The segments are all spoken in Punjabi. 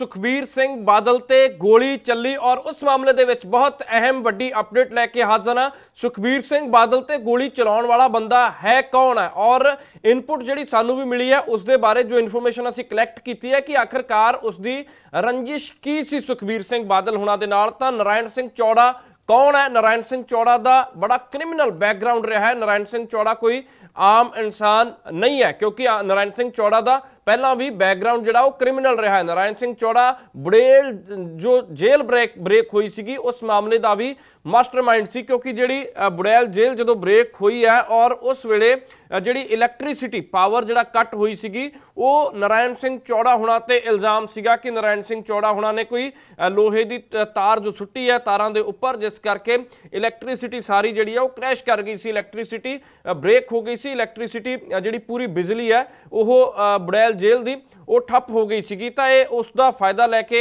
ਸੁਖਬੀਰ ਸਿੰਘ ਬਾਦਲ ਤੇ ਗੋਲੀ ਚੱਲੀ ਔਰ ਉਸ ਮਾਮਲੇ ਦੇ ਵਿੱਚ ਬਹੁਤ ਅਹਿਮ ਵੱਡੀ ਅਪਡੇਟ ਲੈ ਕੇ ਹਾਜ਼ਰ ਹਾਂ। ਸੁਖਬੀਰ ਸਿੰਘ ਬਾਦਲ ਤੇ ਗੋਲੀ ਚਲਾਉਣ ਵਾਲਾ ਬੰਦਾ ਹੈ ਕੌਣ ਹੈ? ਔਰ ਇਨਪੁਟ ਜਿਹੜੀ ਸਾਨੂੰ ਵੀ ਮਿਲੀ ਹੈ, ਉਸ ਦੇ ਬਾਰੇ ਜੋ ਇਨਫੋਰਮੇਸ਼ਨ ਅਸੀਂ ਕਲੈਕਟ ਕੀਤੀ ਹੈ ਕਿ ਆਖਰਕਾਰ ਉਸ ਦੀ ਰੰਜਿਸ਼ ਕੀ ਸੀ ਸੁਖਬੀਰ ਸਿੰਘ ਬਾਦਲ ਹੁਣਾਂ ਦੇ ਨਾਲ? ਤਾਂ ਨਰਾਇਣ ਸਿੰਘ ਚੌੜਾ ਕੌਣ ਹੈ? ਨਰਾਇਣ ਸਿੰਘ ਚੌੜਾ ਦਾ ਬੜਾ ਕ੍ਰਿਮੀਨਲ ਬੈਕਗ੍ਰਾਉਂਡ ਰਿਹਾ ਹੈ। ਨਰਾਇਣ ਸਿੰਘ ਚੌੜਾ ਕੋਈ ਆਮ ਇਨਸਾਨ ਨਹੀਂ ਹੈ, ਕਿਉਂਕਿ ਆ- ਨਰਾਇਣ ਸਿੰਘ ਚੌੜਾ ਦਾ ਪਹਿਲਾਂ ਵੀ ਬੈਕਗ੍ਰਾਉਂਡ ਜਿਹੜਾ ਉਹ ਕ੍ਰਿਮੀਨਲ ਰਿਹਾ ਹੈ। ਨਰਾਇਣ ਸਿੰਘ ਚੌੜਾ ਬੁੜੇਲ ਜੋ ਜੇਲ੍ਹ ਬ੍ਰੇਕ ਬ੍ਰੇਕ ਹੋਈ ਸੀਗੀ ਉਸ ਮਾਮਲੇ ਦਾ ਵੀ ਮਾਸਟਰਮਾਈਂਡ ਸੀ ਕਿਉਂਕਿ ਜਿਹੜੀ ਅ, ਬੁੜੈਲ ਜੇਲ੍ਹ ਜਦੋਂ ਬ੍ਰੇਕ ਹੋਈ ਹੈ ਔਰ ਉਸ ਵੇਲੇ ਜਿਹੜੀ ਇਲੈਕਟ੍ਰਿਸਿਟੀ ਪਾਵਰ ਜਿਹੜਾ ਕੱਟ ਹੋਈ ਸੀਗੀ, ਉਹ ਨਰਾਇਣ ਸਿੰਘ ਚੌੜਾ ਹੁਣਾਂ ਤੇ ਇਲਜ਼ਾਮ ਸੀਗਾ ਕਿ ਨਰਾਇਣ ਸਿੰਘ ਚੌੜਾ ਹੁਣਾਂ ਨੇ ਕੋਈ ਲੋਹੇ ਦੀ ਤ- ਤਾਰ ਜੋ ਸੁੱਟੀ ਹੈ ਤਾਰਾਂ ਦੇ ਉੱਪਰ, ਜਿਸ ਕਰਕੇ ਇਲੈਕਟ੍ਰਿਸਿਟੀ ਸਾਰੀ ਜਿਹੜੀ ਹੈ ਉਹ ਕ੍ਰੈਸ਼ ਕਰ ਗਈ ਸੀ। ਇਲੈਕਟ੍ਰਿਸਿਟੀ ਬ੍ਰੇਕ ਹੋ ਗਈ ਸੀ। ਇਲੈਕਟ੍ਰਿਸਿਟੀ ਜਿਹੜੀ ਪੂਰੀ ਬਿਜਲੀ ਹੈ, ਉਹ ਬੜੈਲ ਜੇਲ੍ਹ ਦੀ ਉਹ ਠੱਪ ਹੋ ਗਈ ਸੀਗੀ। ਤਾਂ ਇਹ ਉਸ ਦਾ ਫਾਇਦਾ ਲੈ ਕੇ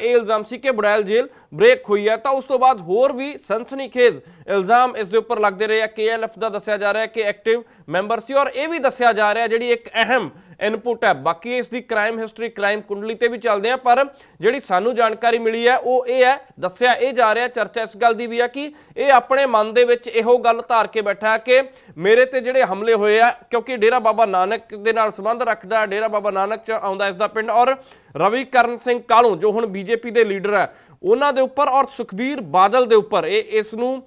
ਇਹ ਇਲਜ਼ਾਮ ਸੀ ਕਿ ਬੁੜੈਲ ਜੇਲ੍ਹ ਬ੍ਰੇਕ ਹੋਈ ਹੈ, ਤਾਂ ਉਸ ਤੋਂ ਬਾਅਦ ਹੋਰ ਵੀ ਸਨਸਨੀਖੇਜ਼ ਇਲਜ਼ਾਮ ਇਸ ਦੇ ਉੱਪਰ ਲੱਗਦੇ ਰਹੇ ਆ। ਕੇਐਲਐਫ ਦਾ ਦੱਸਿਆ ਜਾ ਰਿਹਾ ਹੈ ਕਿ ਐਕਟਿਵ ਮੈਂਬਰ ਸੀ ਔਰ ਇਹ ਵੀ ਦੱਸਿਆ ਜਾ ਰਿਹਾ ਜਿਹੜੀ ਇੱਕ ਅਹਿਮ ਇਨਪੁਟ ਹੈ। ਬਾਕੀ ਇਸ ਦੀ ਕ੍ਰਾਈਮ ਹਿਸਟਰੀ ਕ੍ਰਾਈਮ ਕੁੰਡਲੀ ਤੇ ਵੀ ਚੱਲਦੇ ਆ, ਪਰ ਜਿਹੜੀ ਸਾਨੂੰ ਜਾਣਕਾਰੀ ਮਿਲੀ ਹੈ, ਉਹ ਇਹ ਹੈ, ਦੱਸਿਆ ਇਹ ਜਾ ਰਿਹਾ ਚਰਚਾ ਇਸ ਗੱਲ ਦੀ ਵੀ ਹੈ ਕਿ ਇਹ ਆਪਣੇ ਮਨ ਦੇ ਵਿੱਚ ਇਹੋ ਗੱਲ ਧਾਰ ਕੇ ਬੈਠਾ ਕਿ ਮੇਰੇ ਤੇ ਜਿਹੜੇ ਹਮਲੇ ਹੋਏ ਆ, ਕਿਉਂਕਿ ਡੇਰਾ ਬਾਬਾ ਨਾਨਕ ਦੇ ਨਾਲ ਸੰਬੰਧ ਰੱਖਦਾ ਡੇਰਾ ਬਾਬਾ ਨਾਨਕ ਚ ਆਉਂਦਾ ਇਸ ਦਾ ਪਿੰਡ ਔਰ ਰਵੀ ਕਰਨ ਸਿੰਘ ਕਾਲੂ, ਜੋ ਹੁਣ ਬੀਜੇਪੀ ਦੇ ਲੀਡਰ ਹੈ ਉਹਨਾਂ ਦੇ ਉੱਪਰ ਔਰ ਸੁਖਬੀਰ ਬਾਦਲ ਦੇ ਉੱਪਰ। ਇਹ ਇਸ ਨੂੰ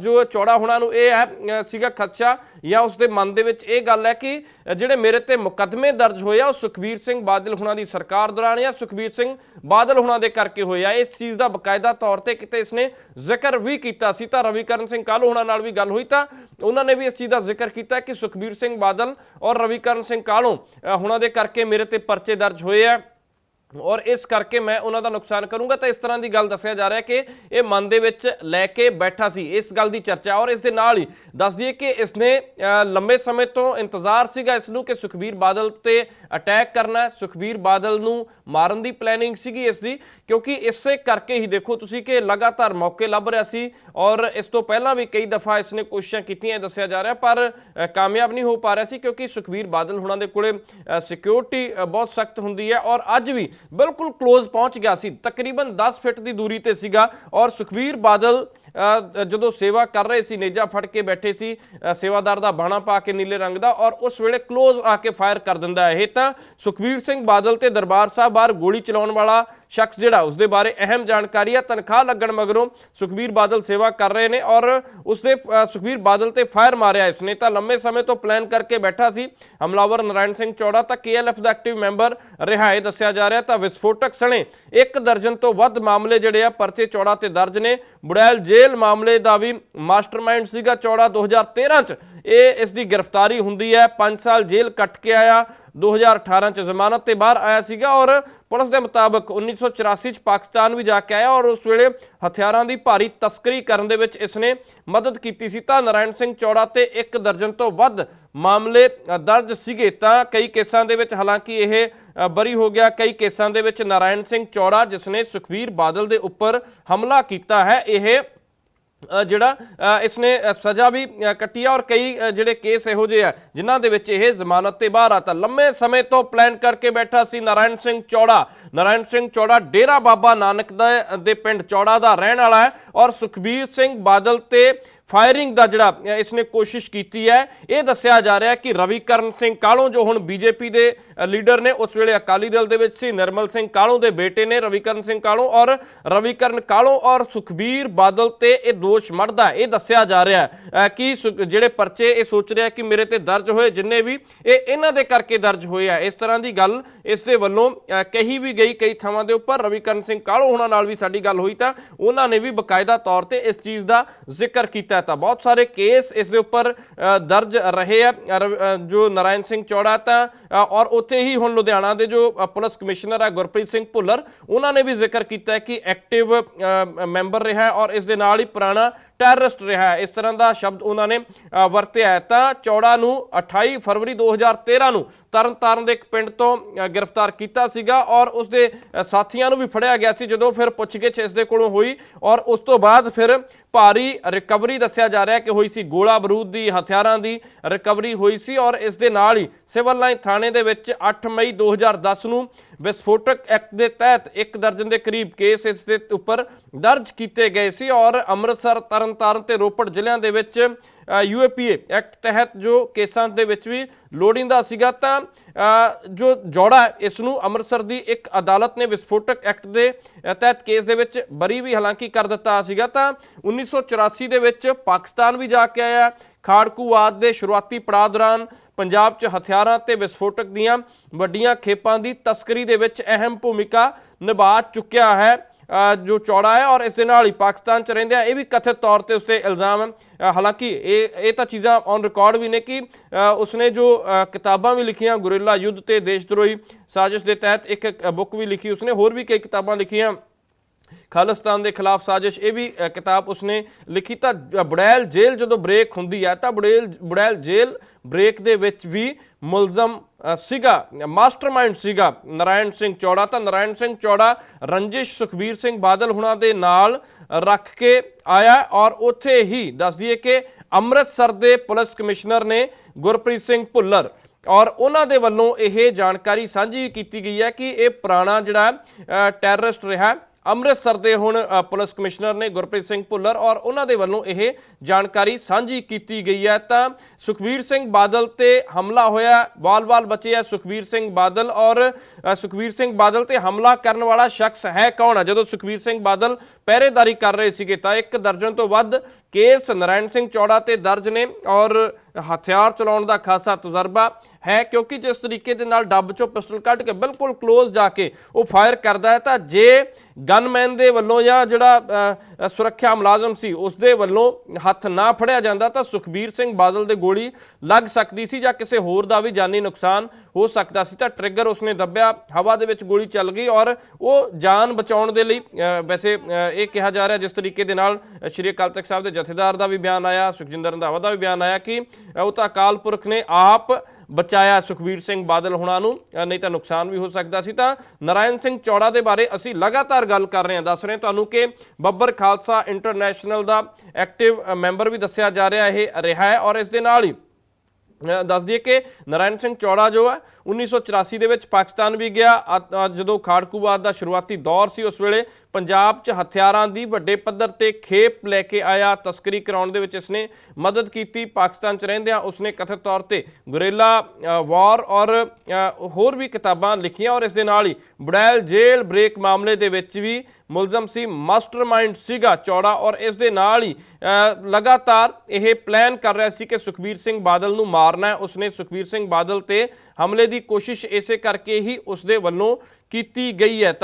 ਜੋ ਚੌੜਾ ਹੋਣਾ ਨੂੰ ਇਹ ਹੈ ਸੀਗਾ ਖਦਸ਼ਾ। ਜਾਂ ਉਸ ਦੇ ਮਨ ਦੇ ਵਿੱਚ ਇਹ ਗੱਲ ਹੈ ਕਿ ਜਿਹੜੇ ਮੇਰੇ ਤੇ ਮੁਕੱਦਮੇ ਦਰਜ ਹੋਏ ਆ, ਉਹ ਸੁਖਬੀਰ ਸਿੰਘ ਬਾਦਲ ਹੁਣਾਂ ਦੀ ਸਰਕਾਰ ਦੌਰਾਨ ਜਾਂ ਸੁਖਬੀਰ ਸਿੰਘ ਬਾਦਲ ਹੁਣਾਂ ਦੇ ਕਰਕੇ ਹੋਏ ਆ। ਇਸ ਚੀਜ਼ ਦਾ ਬਕਾਇਦਾ ਤੌਰ ਤੇ ਕਿਤੇ ਇਸਨੇ ਜ਼ਿਕਰ ਵੀ ਕੀਤਾ ਸੀ। ਤਾਂ ਰਵੀਕਰਨ ਸਿੰਘ ਕਾਲੂ ਹੁਣਾਂ ਨਾਲ ਵੀ ਗੱਲ ਹੋਈ ਤਾਂ ਉਹਨਾਂ ਨੇ ਵੀ ਇਸ ਚੀਜ਼ ਦਾ ਜ਼ਿਕਰ ਕੀਤਾ ਕਿ ਸੁਖਬੀਰ ਸਿੰਘ ਬਾਦਲ ਔਰ ਰਵੀਕਰਨ ਸਿੰਘ ਕਾਲੂ ਹੁਣਾਂ ਦੇ ਕਰਕੇ ਮੇਰੇ ਤੇ ਪਰਚੇ ਦਰਜ ਹੋਏ ਆ। ਔਰ ਇਸ ਕਰਕੇ ਮੈਂ ਉਹਨਾਂ ਦਾ ਨੁਕਸਾਨ ਕਰੂੰਗਾ। ਤਾਂ ਇਸ ਤਰ੍ਹਾਂ ਦੀ ਗੱਲ ਦੱਸਿਆ ਜਾ ਰਿਹਾ ਕਿ ਇਹ ਮਨ ਦੇ ਵਿੱਚ ਲੈ ਕੇ ਬੈਠਾ ਸੀ ਇਸ ਗੱਲ ਦੀ ਚਰਚਾ। ਔਰ ਇਸ ਦੇ ਨਾਲ ਹੀ ਦੱਸ ਦਈਏ ਕਿ ਇਸਨੇ ਅ, ਲੰਬੇ ਸਮੇਂ ਤੋਂ ਇੰਤਜ਼ਾਰ ਸੀਗਾ ਇਸ ਨੂੰ ਕਿ ਸੁਖਬੀਰ ਬਾਦਲ ਤੇ ਅਟੈਕ ਕਰਨਾ ਸੁਖਬੀਰ ਬਾਦਲ ਨੂੰ ਮਾਰਨ ਦੀ ਪਲੈਨਿੰਗ ਸੀਗੀ ਇਸ ਦੀ। ਕਿਉਂਕਿ ਇਸੇ ਕਰਕੇ ਹੀ ਦੇਖੋ ਤੁਸੀਂ ਕਿ ਲਗਾਤਾਰ ਮੌਕੇ ਲੱਭ ਰਿਹਾ ਸੀ ਔਰ ਇਸ ਤੋਂ ਪਹਿਲਾਂ ਵੀ ਕਈ ਦਫਾ ਇਸ ਨੇ ਕੋਸ਼ਿਸ਼ਾਂ ਕੀਤੀਆਂ ਇਹ ਦੱਸਿਆ ਜਾ ਰਿਹਾ ਪਰ ਕਾਮਯਾਬ ਨਹੀਂ ਹੋ ਪਾ ਰਿਹਾ ਸੀ। ਕਿਉਂਕਿ ਸੁਖਬੀਰ ਬਾਦਲ ਹੁਣਾਂ ਦੇ ਕੋਲੇ ਸਿਕਿਉਰਿਟੀ ਬਹੁਤ ਸਖਤ ਹੁੰਦੀ ਹੈ। ਔਰ ਅੱਜ ਵੀ ਬਿਲਕੁਲ ক্লোਜ਼ ਪਹੁੰਚ ਗਿਆ ਸੀ। ਤਕਰੀਬਨ 10 ਫਿਟ ਦੀ ਦੂਰੀ ਤੇ ਸੀਗਾ ਔਰ ਸੁਖਬੀਰ ਬਾਦਲ ਜਦੋਂ ਸੇਵਾ ਕਰ ਰਹੇ ਸੀ, ਨੇਜਾ ਫੜ ਕੇ ਬੈਠੇ ਸੀ ਸੇਵਾਦਾਰ ਦਾ ਬਾਣਾ ਪਾ ਕੇ ਨੀਲੇ ਰੰਗ ਦਾ ਔਰ ਉਸ ਵੇਲੇ ক্লোਜ਼ ਆ ਕੇ ਫਾਇਰ ਕਰ ਦਿੰਦਾ ਹੈ। ਇਹ ਤਾਂ ਸੁਖਬੀਰ ਸਿੰਘ ਬਾਦਲ ਤੇ ਦਰਬਾਰ ਸਾਹਿਬ ਬਾਹਰ ਗੋਲੀ ਚਲਾਉਣ ਵਾਲਾ ਸ਼ਖਸ ਜਿਹੜਾ ਉਸ ਦੇ ਬਾਰੇ ਅਹਿਮ ਜਾਣਕਾਰੀ ਹੈ, ਤਨਖਾਹ ਲੱਗਣ ਮਗਰੋਂ ਸੁਖਬੀਰ ਬਾਦਲ ਸੇਵਾ ਕਰ ਰਹੇ ਨੇ ਔਰ ਉਸ ਦੇ ਸੁਖਬੀਰ ਬਾਦਲ ਤੇ ਫਾਇਰ ਮਾਰਿਆ ਇਸ ਨੇ। ਤਾਂ ਲੰਮੇ ਸਮੇਂ ਤੋਂ ਪਲਾਨ ਕਰਕੇ ਬੈਠਾ ਸੀ। ਹਮਲਾਵਰ ਨਰਾਇਣ ਸਿੰਘ ਚੌੜਾ ਤਾਂ ਕੇਐਲਐਫ ਦਾ ਐਕਟਿਵ ਮੈਂਬਰ ਰਿਹਾਏ ਦੱਸਿਆ ਜਾ ਰਿਹਾ ਤਾਂ ਵਿਸਫੋਟਕ ਸਣੇ ਇੱਕ ਦਰਜਨ ਤੋਂ ਵੱਧ ਮਾਮਲੇ ਜਿਹੜੇ ਆ ਪਰਚੇ ਚੌੜਾ ਤੇ ਦਰਜ ਨੇ। ਬੁੜੈਲ ਜੇਲ੍ਹ ਮਾਮਲੇ ਦਾ ਵੀ ਮਾਸਟਰਮਾਈਂਡ ਸੀਗਾ ਚੌੜਾ 2013 ਚ। ਇਹ ਇਸ ਦੀ ਗ੍ਰਿਫਤਾਰੀ ਹੁੰਦੀ ਹੈ। 5 ਸਾਲ ਜੇਲ੍ਹ ਕੱਟ ਕੇ ਆਇਆ 2018 ਚ ਜ਼ਮਾਨਤ ਤੇ ਬਾਹਰ ਆਇਆ ਸੀਗਾ ਔਰ ਪੁਲਿਸ ਦੇ ਮੁਤਾਬਕ 1984 ਚ ਪਾਕਿਸਤਾਨ ਵੀ ਜਾ ਕੇ ਆਇਆ ਔਰ ਉਸ ਵੇਲੇ ਹਥਿਆਰਾਂ ਦੀ ਭਾਰੀ ਤਸਕਰੀ ਕਰਨ ਦੇ ਵਿੱਚ ਇਸਨੇ ਮਦਦ ਕੀਤੀ ਸੀ। ਤਾਂ ਨਰਾਇਣ ਸਿੰਘ ਚੌੜਾ ਤੇ ਇੱਕ ਦਰਜਨ ਤੋਂ ਵੱਧ ਮਾਮਲੇ ਦਰਜ ਸੀਗੇ। ਤਾਂ ਕਈ ਕੇਸਾਂ ਦੇ ਵਿੱਚ ਹਾਲਾਂਕਿ ਇਹ ਬਰੀ ਹੋ ਗਿਆ। ਕਈ ਕੇਸਾਂ ਦੇ ਵਿੱਚ ਨਰਾਇਣ ਸਿੰਘ ਚੌੜਾ ਜਿਸਨੇ ਸੁਖਵੀਰ ਬਾਦਲ ਦੇ ਉੱਪਰ ਹਮਲਾ ਕੀਤਾ ਹੈ, ਇਹ ਜਿਹੜਾ ਅ, ਇਸਨੇ ਸਜ਼ਾ ਵੀ ਕੱਟੀ ਆ ਔਰ ਕਈ ਜਿਹੜੇ ਕੇਸ ਇਹੋ ਜਿਹੇ ਆ ਜਿਨ੍ਹਾਂ ਦੇ ਵਿੱਚ ਇਹ ਜ਼ਮਾਨਤ ਤੇ ਬਾਹਰ ਆਤਾ ਲੰਮੇ ਸਮੇਂ ਤੋਂ ਪਲਾਨ ਕਰਕੇ ਬੈਠਾ ਸੀ ਨਾਰਾਇਣ ਸਿੰਘ ਚੌੜਾ। ਨਾਰਾਇਣ ਸਿੰਘ ਚੌੜਾ ਡੇਰਾ ਬਾਬਾ ਨਾਨਕ ਦਾ ਦੇ ਪਿੰਡ ਚੌੜਾ ਦਾ ਰਹਿਣ ਵਾਲਾ ਹੈ ਔਰ ਸੁਖਬੀਰ ਸਿੰਘ ਬਾਦਲ ਤੇ ਫਾਇਰਿੰਗ ਦਾ ਜਿਹੜਾ ਅ, ਇਸਨੇ ਕੋਸ਼ਿਸ਼ ਕੀਤੀ ਹੈ ਇਹ ਦੱਸਿਆ ਜਾ ਰਿਹਾ ਹੈ ਕਿ ਰਵੀਕਰਨ ਸਿੰਘ ਕਾਲੋਂ ਜੋ ਹੁਣ ਬੀਜੇਪੀ ਦੇ ਲੀਡਰ ਨੇ ਉਸ ਵੇਲੇ ਅਕਾਲੀ ਦਲ ਦੇ ਵਿੱਚ ਸੀ ਨਿਰਮਲ ਸਿੰਘ ਕਾਲੋਂ ਦੇ ਬੇਟੇ ਨੇ ਰਵੀਕਰਨ ਸਿੰਘ ਕਾਲੋਂ ਔਰ ਰਵੀਕਰਨ ਕਾਲੋਂ ਔਰ ਸੁਖਬੀਰ ਬਾਦਲ ਤੇ ਇਹ ਦੋ ਦੋਸ਼ ਮੜਦਾ ਇਹ ਦੱਸਿਆ ਜਾ ਰਿਹਾ ਕਿ ਜਿਹੜੇ ਪਰਚੇ ਇਹ ਸੋਚ ਰਿਹਾ ਕਿ ਮੇਰੇ ਤੇ ਦਰਜ ਹੋਏ ਜਿੰਨੇ ਵੀ, ਇਹ ਇਹਨਾਂ ਦੇ ਕਰਕੇ ਦਰਜ ਹੋਏ ਆ। ਇਸ ਤਰ੍ਹਾਂ ਦੀ ਗੱਲ ਇਸ ਦੇ ਵੱਲੋਂ ਕਹੀ ਵੀ ਗਈ ਕਈ ਥਾਵਾਂ ਦੇ ਉੱਪਰ। ਰਵੀਕਰਨ ਸਿੰਘ ਕਾਲੋ ਹੋਣਾ ਨਾਲ ਵੀ ਸਾਡੀ ਗੱਲ ਹੋਈ ਤਾਂ ਉਹਨਾਂ ਨੇ ਵੀ ਬਕਾਇਦਾ ਤੌਰ ਤੇ ਇਸ ਚੀਜ਼ ਦਾ ਜ਼ਿਕਰ ਕੀਤਾ ਤਾਂ ਬਹੁਤ ਸਾਰੇ ਕੇਸ ਇਸ ਦੇ ਉੱਪਰ ਦਰਜ ਰਹੇ ਆ। ਜੋ ਨਰਾਇਣ ਸਿੰਘ ਚੌੜਾ ਤਾਂ ਔਰ ਉੱਥੇ ਹੀ ਹੁਣ ਲੁਧਿਆਣਾ ਦੇ ਜੋ ਪੁਲਿਸ ਕਮਿਸ਼ਨਰ ਹੈ ਗੁਰਪ੍ਰੀਤ ਸਿੰਘ ਭੁੱਲਰ, ਉਹਨਾਂ ਨੇ ਵੀ ਜ਼ਿਕਰ ਕੀਤਾ ਕਿ ਐਕਟਿਵ ਮੈਂਬਰ ਰਿਹਾ ਔਰ ਇਸ ਦੇ ਨਾਲ ਹੀ ਪੁਰਾਣੇ ആണ് ਟੈਰਰਿਸਟ ਰਿਹਾ ਹੈ। ਇਸ ਤਰ੍ਹਾਂ ਦਾ ਸ਼ਬਦ ਉਹਨਾਂ ਨੇ ਵਰਤਿਆ ਹੈ। ਤਾਂ ਚੌੜਾ ਨੂੰ 28 ਫਰਵਰੀ 2013 ਨੂੰ ਤਰਨਤਾਰਨ ਦੇ ਇੱਕ ਪਿੰਡ ਤੋਂ ਗ੍ਰਿਫਤਾਰ ਕੀਤਾ ਸੀਗਾ ਔਰ ਉਸ ਦੇ ਸਾਥੀਆਂ ਨੂੰ ਵੀ ਫੜਿਆ ਗਿਆ ਸੀ। ਜਦੋਂ ਫਿਰ ਪੁੱਛਗਿੱਛ ਇਸ ਦੇ ਕੋਲੋਂ ਹੋਈ ਔਰ ਉਸ ਤੋਂ ਬਾਅਦ ਫਿਰ ਭਾਰੀ ਰਿਕਵਰੀ ਦੱਸਿਆ ਜਾ ਰਿਹਾ ਕਿ ਹੋਈ ਸੀ ਗੋਲਾ ਬਾਰੂਦ ਦੀ, ਹਥਿਆਰਾਂ ਦੀ ਰਿਕਵਰੀ ਹੋਈ ਸੀ ਔਰ ਇਸ ਦੇ ਨਾਲ ਹੀ ਸਿਵਲ ਲਾਈਨ ਥਾਣੇ ਦੇ ਵਿੱਚ 8 ਮਈ 2010 ਨੂੰ ਵਿਸਫੋਟਕ ਐਕਟ ਦੇ ਤਹਿਤ ਇੱਕ ਦਰਜਨ ਦੇ ਕਰੀਬ ਕੇਸ ਇਸ ਦੇ ਉੱਪਰ ਦਰਜ ਕੀਤੇ ਗਏ ਸੀ ਔਰ ਅੰਮ੍ਰਿਤਸਰ ਤਰਨ ਤਰਨਤਾਰਨ ਤੇ ਰੋਪੜ ਜ਼ਿਲ੍ਹਿਆਂ ਦੇ ਵਿੱਚ ਯੂਏਪੀਏ ਐਕਟ ਤਹਿਤ ਜੋ ਕੇਸਾਂ ਦੇ ਵਿੱਚ ਵੀ ਲੋੜਿੰਦਾ ਸੀਗਾ ਤਾਂ ਜੋ ਜੋੜਾ ਇਸ ਨੂੰ ਅੰਮ੍ਰਿਤਸਰ ਦੀ ਇੱਕ ਅਦਾਲਤ ਨੇ ਵਿਸਫੋਟਕ ਐਕਟ ਦੇ ਤਹਿਤ ਕੇਸ ਦੇ ਵਿੱਚ ਬਰੀ ਵੀ ਹਾਲਾਂਕਿ ਕਰ ਦਿੱਤਾ ਸੀਗਾ ਤਾਂ 1984 ਦੇ ਵਿੱਚ ਪਾਕਿਸਤਾਨ ਵੀ ਜਾ ਕੇ ਆਇਆ ਖਾੜਕੂਵਾਦ ਦੇ ਸ਼ੁਰੂਆਤੀ ਪੜਾਅ ਦੌਰਾਨ ਪੰਜਾਬ 'ਚ ਹਥਿਆਰਾਂ ਤੇ ਵਿਸਫੋਟਕ ਦੀਆਂ ਵੱਡੀਆਂ ਖੇਪਾਂ ਦੀ ਤਸਕਰੀ ਦੇ ਵਿੱਚ ਅਹਿਮ ਭੂਮਿਕਾ ਨਿਭਾ ਚੁੱਕਿਆ ਹੈ। ਜੋ ਚੌੜਾ ਹੈ ਔਰ ਇਸ ਦੇ ਨਾਲ ਹੀ ਪਾਕਿਸਤਾਨ 'ਚ ਰਹਿੰਦੇ ਆ। ਇਹ ਵੀ ਕਥਿਤ ਤੌਰ ਤੇ ਉਸਤੇ ਇਲਜ਼ਾਮ ਹੈ ਹਾਲਾਂਕਿ ਇਹ ਇਹ ਤਾਂ ਚੀਜ਼ਾਂ ਔਨ ਰਿਕਾਰਡ ਵੀ ਨੇ ਕਿ ਉਸਨੇ ਜੋ ਕਿਤਾਬਾਂ ਵੀ ਲਿਖੀਆਂ, ਗੁਰਿੱਲਾ ਯੁੱਧ ਤੇ ਦੇਸ਼ਦਰੋਹੀ ਸਾਜ਼ਿਸ਼ ਦੇ ਤਹਿਤ ਇੱਕ ਬੁੱਕ ਵੀ ਲਿਖੀ, ਉਸਨੇ ਹੋਰ ਵੀ ਕਈ ਕਿਤਾਬਾਂ ਲਿਖੀਆਂ। ਖਾਲਿਸਤਾਨ ਦੇ ਖਿਲਾਫ ਸਾਜ਼ਿਸ਼, ਇਹ ਵੀ ਕਿਤਾਬ ਉਸਨੇ ਲਿਖੀ ਤਾਂ ਬੜੈਲ ਜੇਲ੍ਹ ਜਦੋਂ ਬ੍ਰੇਕ ਹੁੰਦੀ ਹੈ ਤਾਂ ਬੜੈਲ ਬੜੈਲ ਜੇਲ੍ਹ ਬ੍ਰੇਕ ਦੇ ਵਿੱਚ ਵੀ ਮੁਲਜ਼ਮ ਸੀਗਾ, ਮਾਸਟਰਮਾਈਂਡ ਸੀਗਾ ਨਰਾਇਣ ਸਿੰਘ ਚੌੜਾ। ਤਾਂ ਨਰਾਇਣ ਸਿੰਘ ਚੌੜਾ ਰੰਜਿਸ਼ ਸੁਖਬੀਰ ਸਿੰਘ ਬਾਦਲ ਹੁਣਾਂ ਦੇ ਨਾਲ ਰੱਖ ਕੇ ਆਇਆ ਔਰ ਉੱਥੇ ਹੀ ਦੱਸ ਦਈਏ ਕਿ ਅੰਮ੍ਰਿਤਸਰ ਦੇ ਪੁਲਿਸ ਕਮਿਸ਼ਨਰ ਨੇ ਗੁਰਪ੍ਰੀਤ ਸਿੰਘ ਭੁੱਲਰ ਔਰ ਉਹਨਾਂ ਦੇ ਵੱਲੋਂ ਇਹ ਜਾਣਕਾਰੀ ਸਾਂਝੀ ਕੀਤੀ ਗਈ ਹੈ ਕਿ ਇਹ ਪੁਰਾਣਾ ਜਿਹੜਾ ਟੈਰਰਿਸਟ ਰਿਹਾ। ਅੰਮ੍ਰਿਤਸਰ ਦੇ ਹੁਣ ਪੁਲਿਸ ਕਮਿਸ਼ਨਰ ਨੇ ਗੁਰਪ੍ਰੀਤ ਸਿੰਘ ਭੁੱਲਰ ਔਰ ਉਹਨਾਂ ਦੇ ਵੱਲੋਂ ਇਹ ਜਾਣਕਾਰੀ ਸਾਂਝੀ ਕੀਤੀ ਗਈ ਹੈ। ਤਾਂ ਸੁਖਬੀਰ ਸਿੰਘ ਬਾਦਲ ਤੇ ਹਮਲਾ ਹੋਇਆ ਬਾਲ ਬਾਲ ਬਚੇ ਹੈ ਸੁਖਬੀਰ ਸਿੰਘ ਬਾਦਲ ਔਰ ਅ, ਸੁਖਬੀਰ ਸਿੰਘ ਬਾਦਲ ਤੇ ਹਮਲਾ ਕਰਨ ਵਾਲਾ ਸ਼ਖਸ ਹੈ ਕੌਣ ਹੈ ਜਦੋਂ ਸੁਖਬੀਰ ਸਿੰਘ ਬਾਦਲ ਪਹਿਰੇਦਾਰੀ ਕਰ ਰਹੇ ਸੀਗੇ ਤਾਂ ਇੱਕ ਦਰਜਨ ਤੋਂ ਵੱਧ ਕੇਸ ਨਰਾਇਣ ਸਿੰਘ ਚੌੜਾ ਤੇ ਦਰਜ ਨੇ ਔਰ ਹਥਿਆਰ ਚਲਾਉਣ ਦਾ ਖਾਸਾ ਤਜਰਬਾ ਹੈ, ਕਿਉਂਕਿ ਜਿਸ ਤਰੀਕੇ ਦੇ ਨਾਲ ਡੱਬ ਚੋਂ ਪਿਸਟਲ ਕੱਢ ਕੇ ਬਿਲਕੁਲ ক্লোਜ਼ ਜਾ ਕੇ ਉਹ ਫਾਇਰ ਕਰਦਾ ਹੈ, ਤਾਂ ਜੇ ਗਨਮੈਨ ਦੇ ਵੱਲੋਂ ਜਾਂ ਜਿਹੜਾ ਸੁਰੱਖਿਆ ਮੁਲਾਜ਼ਮ ਸੀ ਉਸ ਦੇ ਵੱਲੋਂ ਹੱਥ ਨਾ ਫੜਿਆ ਜਾਂਦਾ, ਤਾਂ ਸੁਖਬੀਰ ਸਿੰਘ ਬਾਦਲ ਦੇ ਗੋਲੀ ਲੱਗ ਸਕਦੀ ਸੀ ਜਾਂ ਕਿਸੇ ਹੋਰ ਦਾ ਵੀ ਜਾਨੀ ਨੁਕਸਾਨ ਹੋ ਸਕਦਾ ਸੀ ਤਾਂ ਟ੍ਰਿਗਰ ਉਸਨੇ ਦੱਬਿਆ, ਹਵਾ ਦੇ ਵਿੱਚ ਗੋਲੀ ਚੱਲ ਗਈ ਔਰ ਉਹ ਜਾਨ ਬਚਾਉਣ ਦੇ ਲਈ ਵੈਸੇ ਇਹ ਕਿਹਾ ਜਾ ਰਿਹਾ ਜਿਸ ਤਰੀਕੇ ਦੇ ਨਾਲ ਸ਼੍ਰੀ ਅਕਾਲ ਤਖਤ ਸਾਹਿਬ ਦੇ ਜਥੇਦਾਰ ਦਾ ਵੀ ਬਿਆਨ ਆਇਆ, ਸੁਖਜਿੰਦਰ ਰੰਧਾਵਾ ਦਾ ਵੀ ਬਿਆਨ ਆਇਆ ਕਿ ਉਹ ਤਾਂ ਅਕਾਲ ਪੁਰਖ ਨੇ ਆਪ ਬਚਾਇਆ ਸੁਖਬੀਰ ਸਿੰਘ ਬਾਦਲ ਹੁਣਾਂ ਨੂੰ ਨਹੀਂ ਤਾਂ ਨੁਕਸਾਨ ਵੀ ਹੋ ਸਕਦਾ ਸੀ ਤਾਂ ਨਰਾਇਣ ਸਿੰਘ ਚੌੜਾ ਦੇ ਬਾਰੇ ਅਸੀਂ ਲਗਾਤਾਰ ਗੱਲ ਕਰ ਰਹੇ ਹਾਂ। ਦੱਸ ਰਹੇ ਤੁਹਾਨੂੰ ਕਿ ਬੱਬਰ ਖਾਲਸਾ ਇੰਟਰਨੈਸ਼ਨਲ ਦਾ ਐਕਟਿਵ ਮੈਂਬਰ ਵੀ ਦੱਸਿਆ ਜਾ ਰਿਹਾ, ਇਹ ਰਿਹਾ ਹੈ ਔਰ ਇਸ ਦੇ ਨਾਲ ਹੀ ਦੱਸ ਦਈਏ ਕਿ ਨਰਾਇਣ ਸਿੰਘ ਚੌੜਾ ਜੋ ਹੈ 1984 ਦੇ ਵਿੱਚ ਪਾਕਿਸਤਾਨ ਵੀ ਗਿਆ। ਜਦੋਂ ਖਾੜਕੂਵਾਦ ਦਾ ਸ਼ੁਰੂਆਤੀ ਦੌਰ ਸੀ, ਉਸ ਵੇਲੇ ਪੰਜਾਬ 'ਚ ਹਥਿਆਰਾਂ ਦੀ ਵੱਡੇ ਪੱਧਰ ਤੇ ਖੇਪ ਲੈ ਕੇ ਆਇਆ, ਤਸਕਰੀ ਕਰਾਉਣ ਦੇ ਵਿੱਚ ਇਸਨੇ ਮਦਦ ਕੀਤੀ। ਪਾਕਿਸਤਾਨ 'ਚ ਰਹਿੰਦਿਆਂ ਉਸਨੇ ਕਥਿਤ ਤੌਰ ਤੇ ਗੁਰੇਲਾ ਵਾਰ ਔਰ ਹੋਰ ਵੀ ਕਿਤਾਬਾਂ ਲਿਖੀਆਂ ਔਰ ਇਸ ਦੇ ਨਾਲ ਹੀ ਬੁੜੈਲ ਜੇਲ੍ਹ ਬ੍ਰੇਕ ਮਾਮਲੇ ਦੇ ਵਿੱਚ ਵੀ ਮੁਲਜ਼ਮ ਸੀ, ਮਾਸਟਰਮਾਈਂਡ ਸੀਗਾ ਚੌੜਾ ਔਰ ਇਸ ਦੇ ਨਾਲ ਹੀ ਲਗਾਤਾਰ ਇਹ ਪਲਾਨ ਕਰ ਰਿਹਾ ਸੀ ਕਿ ਸੁਖਬੀਰ ਸਿੰਘ ਬਾਦਲ ਨੂੰ ਮਾਰ ਮਾਰਨਾ ਉਸਨੇ ਸੁਖਬੀਰ ਸਿੰਘ ਬਾਦਲ ਤੇ ਹਮਲੇ ਦੀ ਕੋਸ਼ਿਸ਼ ਇਸੇ ਕਰਕੇ ਹੀ ਉਸਦੇ ਵੱਲੋਂ ਕੀਤੀ ਗਈ ਹੈ। ਤਾਂ